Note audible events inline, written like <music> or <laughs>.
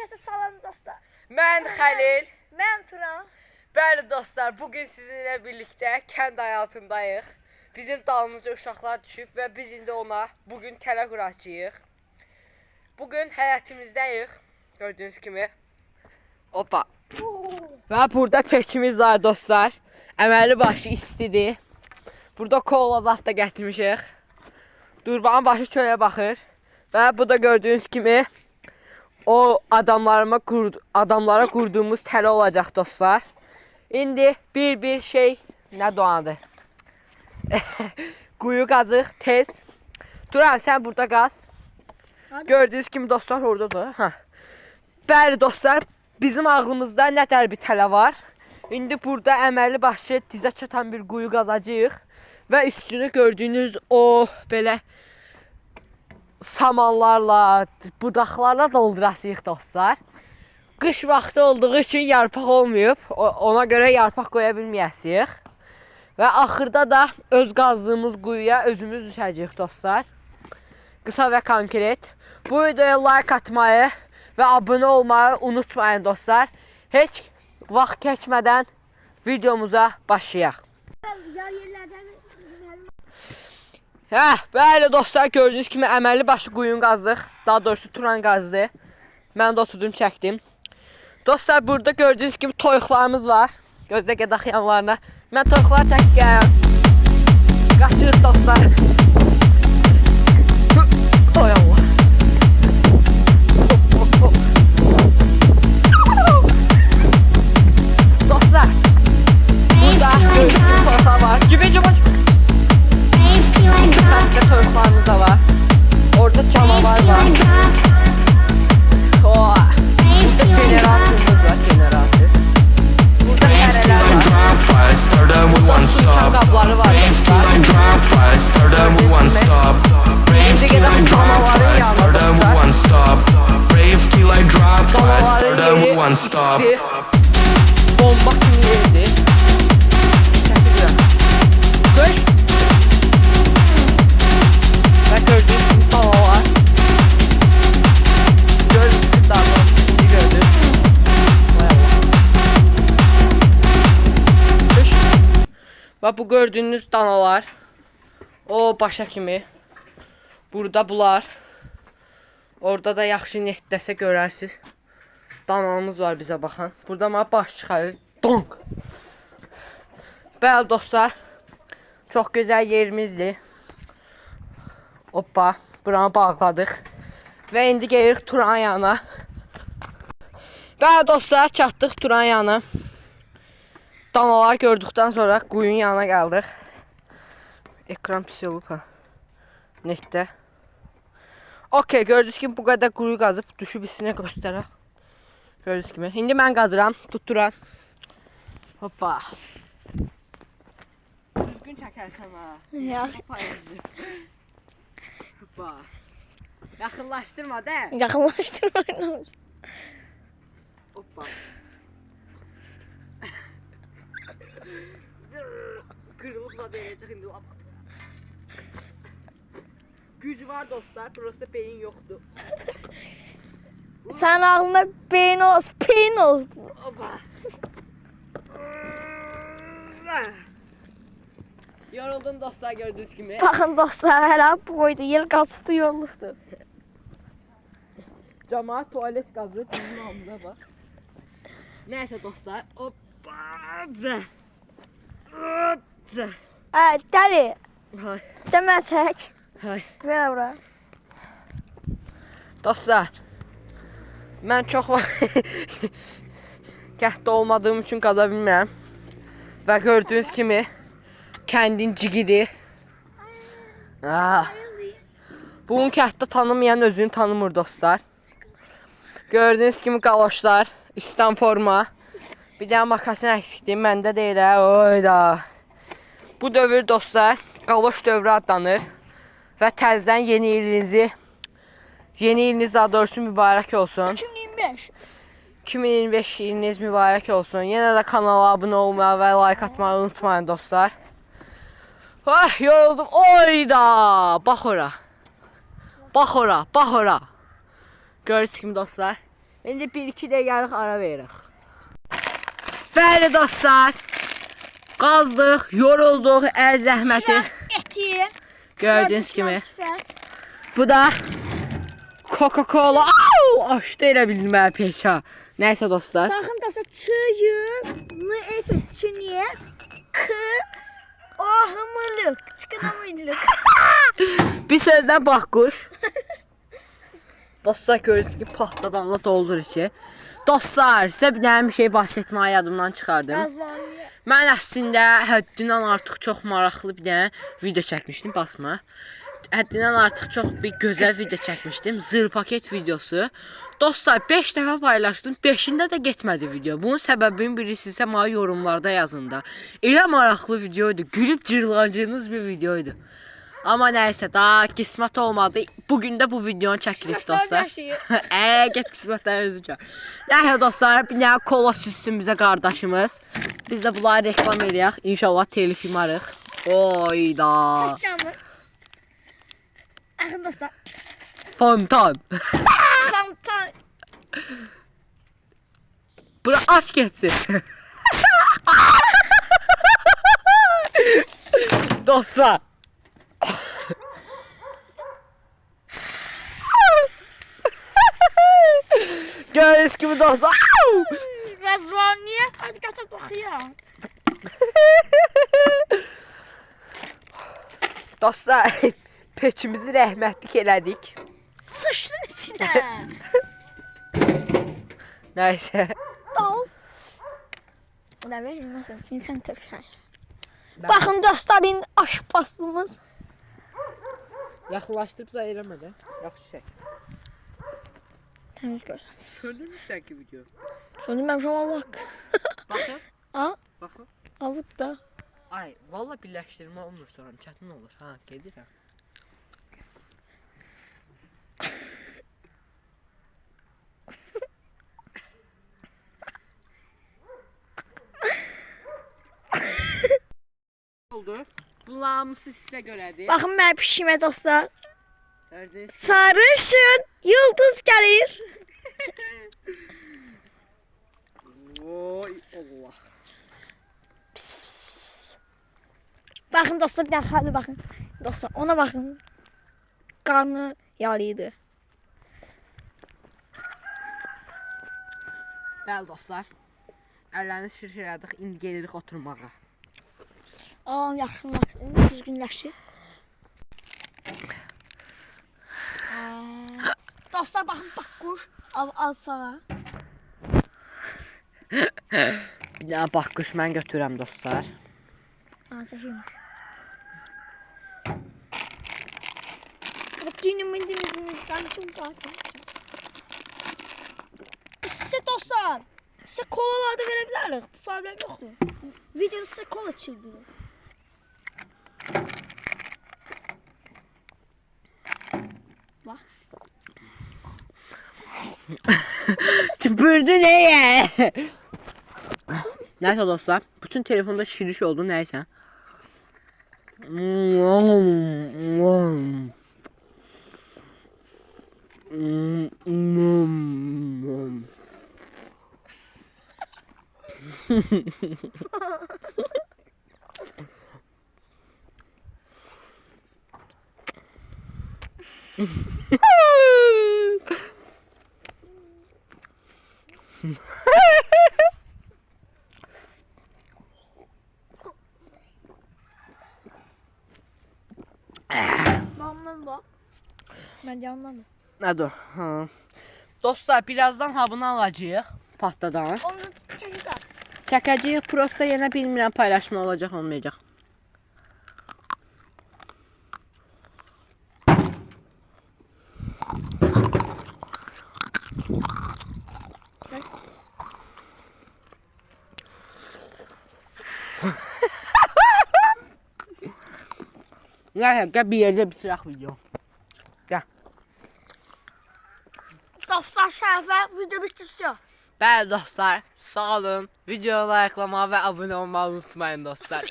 kəsə salam dostlar. Mən Xəlil. Mən Turan. Bəli dostlar, bu gün sizinlə birlikdə kənd həyatındayıq. Bizim dalımızca uşaqlar düşüb və biz indi ona bu gün tələ quracağıq. Bu gün həyətimizdəyik. Gördüyünüz kimi. Və burada peçimiz var dostlar. Əməli başı istidir. Burada kola zat da gətirmişik. Durbanın başı çölə baxır. Və bu da gördüyünüz kimi o adamlarıma kur, adamlara kurduğumuz tələ olacaq dostlar. İndi bir-bir şey nə doğandı? <laughs> Quyu qazıq tez. Duran sən burada qaz. Gördüyünüz kimi dostlar oradadır. Hə. Bəli dostlar, bizim ağlımızda nə dər bir tələ var. İndi burada əməli başlı dizə çatan bir quyu qazacağıq və üstünü gördüyünüz o belə samanlarla, budaqlarla doldurasıyıq dostlar. Qış vaxtı olduğu üçün yarpaq olmayıb. Ona görə yarpaq qoya bilməyəsiyik. Və axırda da öz qazdığımız quyuya özümüz düşəcəyik dostlar. Qısa və konkret. Bu videoya like atmayı və abunə olmayı unutmayın dostlar. Heç vaxt keçmədən videomuza başlayaq. Yerlərdən Hə, bəli dostlar, gördüyünüz kimi əməlli başlı quyun qazdıq. Daha doğrusu Turan qazdı. Mən də oturdum, çəkdim. Dostlar, burada gördüyünüz kimi toyuqlarımız var. Gözlə gedək yanlarına. Mən toyuqlar gəlirəm. Qaçırıq dostlar. Dalalar. Şimdi gördüm. Vay Allah. Döş. Və bu gördüyünüz danalar. O başa kimi. Burada bunlar. Orada da yaxşı netdəsə görərsiniz. Danamız var bizə baxan. Burada mənə baş çıxarır. Donk. Bəli dostlar. Çox gözəl yerimizdir. Hoppa, buranı bağladıq. Və indi gelirik Turan yanına. Bəli dostlar, çatdıq Turan yanına. Danalar gördükdən sonra quyunun yanına gəldik. Ekran pis olub ha. Netdə. Okey, gördüyünüz kimi bu qədər quyu qazıb düşüb isinə göstərək. Gördüyünüz kimi. İndi mən qazıram, tutturan. Hoppa. Düzgün çəkərsən ha. Ya. Hoppa. Hoppa. Yaxınlaşdırma də. Yaxınlaşdırmayın. Hoppa. Qırılıb da deyəcək indi lap. Güc var dostlar, burası beyin yoxdur. Olsun, peyin olsun. Hoppa. Yoruldum dostlar gördüğünüz gibi. Baxın dostlar, hələ bu boyda yer qazıbdı, yorulubdu. Camaat tuvalet gazı bizim ağımıza bak. Neyse dostlar. Hoppa. Hə, dəli, Hay. deməsək. Hay. Belə bura. Dostlar. Mən çox vaxt kənddə olmadığım üçün qaza bilmirəm. Və gördüyünüz kimi kəndin cigidi. Ah. Bunu kənddə tanımayan özünü tanımır dostlar. Gördüyünüz kimi qaloşlar, üstten forma. Bir də makasin əksikdir, məndə deyil hə. Oyda. Bu dövr dostlar, qaloş dövrü adlanır. Və təzədən yeni ilinizi Yeni iliniz daha doğrusu mübarək olsun. 2025. 2025 iliniz mübarək olsun. Yenə də kanala abunə olmağı və like atmağı unutmayın dostlar. Ah yoruldum. Oyda! Bax ora. Bax ora, bax ora. Gördüyünüz kimi dostlar. İndi 1-2 dəqiqəlik ara veririk. Bəli dostlar. Qazdıq, yorulduq, əl zəhməti. Eti. Gördüyünüz kimi. Bu da Coca-Cola. Au! Açdı elə bildim mən peşə. Nəysə dostlar. Bakın da çığın. Ne epetçi niye? Kı. Ahımılık. Çıkınamayılık. <laughs> Bir sözdən bax quş. <laughs> Dostlar görürsünüz ki patladanla doldur içi. Dostlar sizə bir dənə bir şey bahs etməyi yadımdan çıxardım. Razvanlıya. Mən əslində həddindən artıq çox maraqlı bir dənə video çəkmişdim basma. Həddindən artıq çox bir gözəl video çəkmişdim. Zır paket videosu. Dostlar 5 dəfə paylaşdım. 5-ində də getmədi video. Bunun səbəbini bilirsinizsə mənə yorumlarda yazın da. Elə maraqlı videoydu. Gülüb cırlancığınız bir videoydu. Amma nəysə daha qismət olmadı. Bu gün də bu videonu çəkirik dostlar. Eee <laughs> get qismətləri özücə. Nəysə dostlar, bir dənə kola süssün bizə qardaşımız. Biz də bunları reklam eləyək. İnşallah telif yumarıq. Oyda. Çəkəcəm. Dostlar. Fontan. Fantan. Bura aç geçsin. <laughs> dostlar. Gördüğünüz gibi dostlar. Au! Razvanlıya. Hadi götür bakayım. Dostlar, peçimizi rəhmətlik elədik. Sıçtın içine. <laughs> Nəysə. Dal. Ne vereyim mesela? İnsan tepkiler. Bakın dostlar indi aşpazlığımız. Yaxınlaşdırıb zəy eləmədən. Yaxşı çək. Temiz görsel. Söndürmüsən ki video. Söylemem şu an bak. Baxın, <laughs> Ha? baxın. Avut da. Ay, valla birləşdirmə olmur sonra, çətin olur. Ha, gedirəm. oldu. Bunlar hamısı sizə görədir. Bakın ben pişime dostlar. Gördünüz. Sarışın yıldız gelir. <laughs> Oy Allah. Bakın dostlar bir dakika hadi bakın. Dostlar ona bakın. Karnı yağlıydı. Bəli dostlar. Əllərinizi şirşir elədik, indi gelirik oturmağa. Aa yaxşılaşdı, düzgünləşdi. Aa, Dostlar baxın bax quş al al sağa. Bir dənə baxqış mən götürürəm dostlar. Aa çəkilmiş. Bak günümün denizimizden çok zaten. Size dostlar. Size kolalarda verebiliriz. Bu problem yoktu. Videoda size kola çıktı. Bak. Tüpürdü neye? neyse dostlar. Bütün telefonda şiriş oldu neyse. <laughs> Anladım bak. Ben de anladım. Nədir? Ha. Dostlar, birazdan ha bunu alacağıq. Patladan. Onu de. Çəkəcəyik, prosta yenə bilmirəm paylaşma olacaq, olmayacaq. Nəysə, gəl bir yerdə bitirək video. Dostlar şerefe video bitirsin. Bəli dostlar, sağ olun. Videoyu like'lamağı və abunə olmağı unutmayın dostlar.